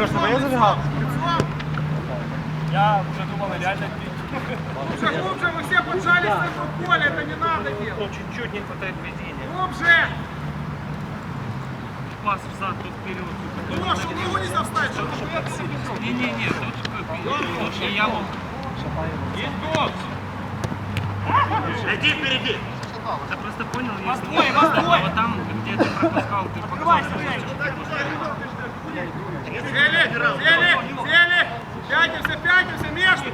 Леш, тебе є забігав? Я уже думал, реально пить. Глубже, глубже, вы все поджались центр поля, это не надо делать. Ну, чуть-чуть не хватает везения. Глубже! Пас взад, тут вперед. Ну, чтобы ногу не завстать, чтобы Не-не-не, тут лучше я мог. Есть гол! Иди впереди! Я просто понял, если не вот там, где ты пропускал, ты показал. Сели, сели, сели! Пятимся, пятимся, между!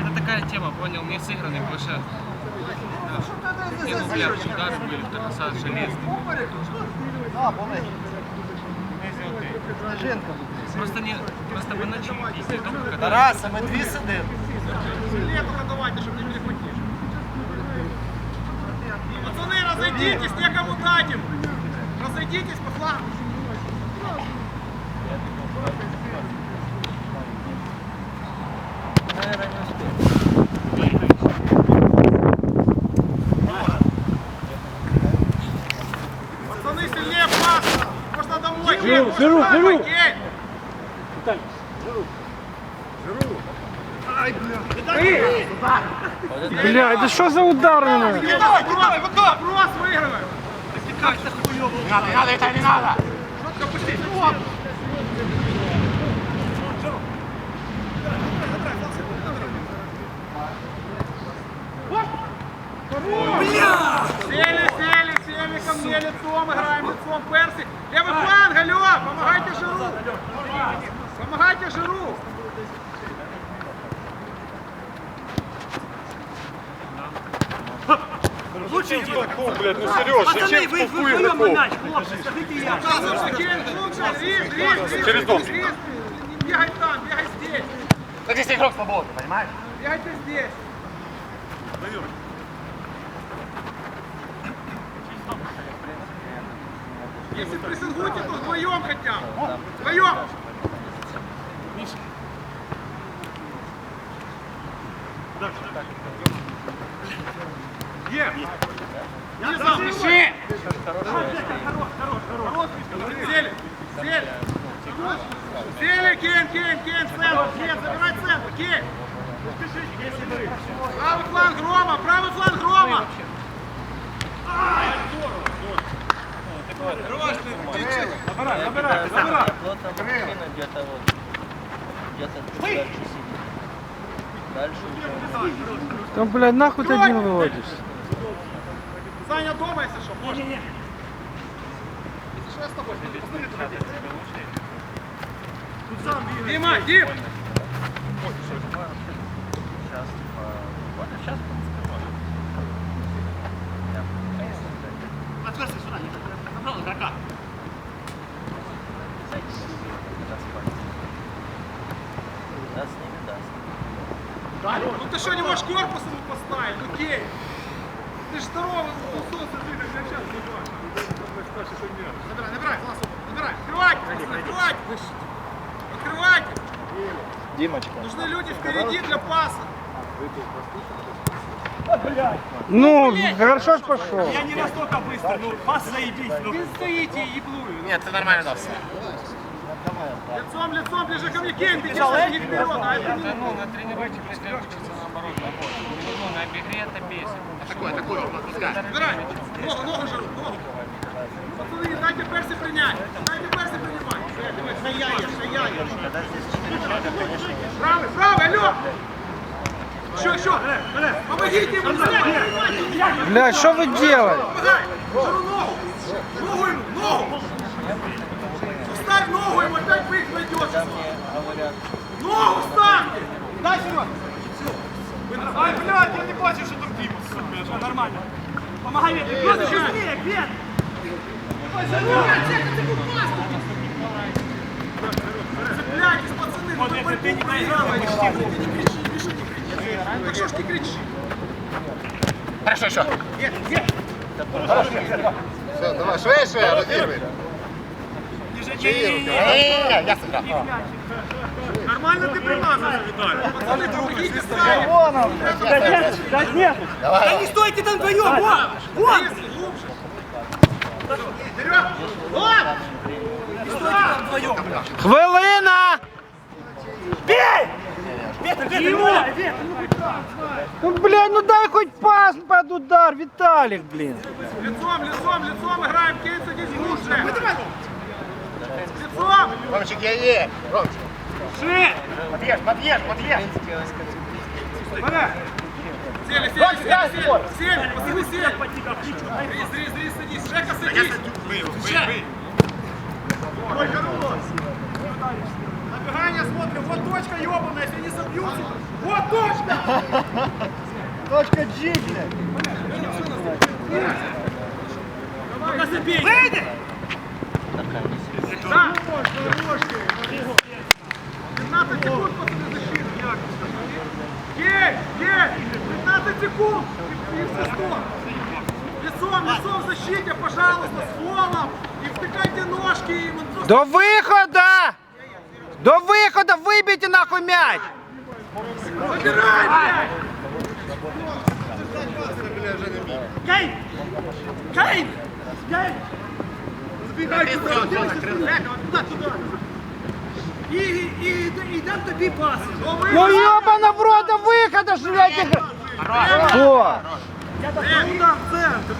Это такая тема, понял, не сыгранный больше. Не, ну, бля, удары были, так осад железный. А, помниш? Жінка. Просто не, просто по ночи ездить, только когда... Тараса, ми дві сидимо. Летом давайте, чтобы не перехватить. Пацаны, разойдитесь, некому дать им! Разойдитесь по флангу! Пацаны, сильнее пас! Можно домой! Жиру, жиру, жиру! Бля, это что за удар так! Брос выигрываем! Не надо, не надо, это не надо! Четко пустить! Сели, сели, сели ко мне лицом, играем лицом, Перси. Левый фланг, алло, помогайте Жиру. Помогайте Жиру. блядь, ну серйозно, зачем штовхуємо такого? Показывай, что Кевин лучше. Рис, рис, рис. Через дом. бегай там, бегай здесь. Так здесь игрок свободный, понимаешь? Бегайте здесь. Если прессингуете, то вдвоем хотя бы. Вдвоем. Не запиши! Сели! Сели! Сели, Кен, Кен, Кен, центр, Кен, забирай центр, Кен! Правый фланг Рома, правый фланг Рома! Набирай, набирай, набирай. Где-то чуть дальше сидит. Дальше уже. Там, блядь, нахуй ты один выводишь. Саня дома, если что, можно. Если что, я с тобой, посмотри, туда Дима, Дим! Сейчас, типа, сейчас Отверстие сюда, направо, игрока. Да, с ними даст. Ну ты что, не можешь Ну! Ты ж здоровый, ну солнце ты как сейчас Набирай, набирай, класс, набирай. Открывайте, открывайте. Открывайте. Димочка. Нужны люди впереди для паса. Ну, хорошо ж пошел. Я не настолько быстро, ну, пас заебись. Ну. Вы стоите еблую. Нет, ты нормально дался. Лицом, лицом, ближе ко мне. Кей, ты не вперед, а это не... Ну, на тренировке пускай учится наоборот работать. Ну, на бегре это бесит. Такой, такой, отпускай. Набирай. Ногу, ногу же, ногу. Пацаны, дайте перси принять. Дайте перси принимать. Шаяешь, шаяешь. Правый, правый, алло. Еще, еще. Помогите ему, принимайте. Блядь, что вы делаете? Помогай. Жару ногу. Ногу ему, ногу. Вставь ногу, ему опять вы их найдете. Ногу ставьте. Дай, Серега. Блядь, я не бачу, що там Діма, сука, що нормально. Помагай, Вет, просто швидше, Вет! Цепляйтесь, пацаны, Вот тут борьбу ты не проигрываете. проиграл, Ты не кричи, Миша, не кричи. Так что ж ты кричишь? Хорошо, еще. Нет, нет. Все, давай, швей, швей, разыгрывай. Не-не-не, я сыграл. Нормально ты примазал, Виталий. Да нет. Давай. Не стойте там вдвоем. Вперед! Вот! вдвоем. Хвилина! Бей! Ветер, ветер, ветер! Ну, блядь, ну дай хоть пас под удар, Виталик, блин. Лицом, лицом, лицом играем, Кейс, иди лучше. Лицом! Ромчик, я є. Ромчик. Ши! Подъезд, подъезд, подъезд. Сели, сели, сели, сели, сели, пацаны, сели. Рис, рис, рис, садись, Жека, садись. Встречай. Ой, хорош. Набегание смотрим, вот точка ебаная, если не собьются. Вот точка! Точка G, блядь. Пока забей. Выйди! Секунд! И, и! Лицом, лицом в защите, пожалуйста, стволом! И втыкайте ножки им! он просто- До выхода! До выхода выбейте нахуй мяч! Забирай, блядь! Кейн! Кейн! Кейн! Вот туда, туда! И, и, и, и дам тобі пас! Ну ёбана в рот, до выхода, ж, блядь! В центр!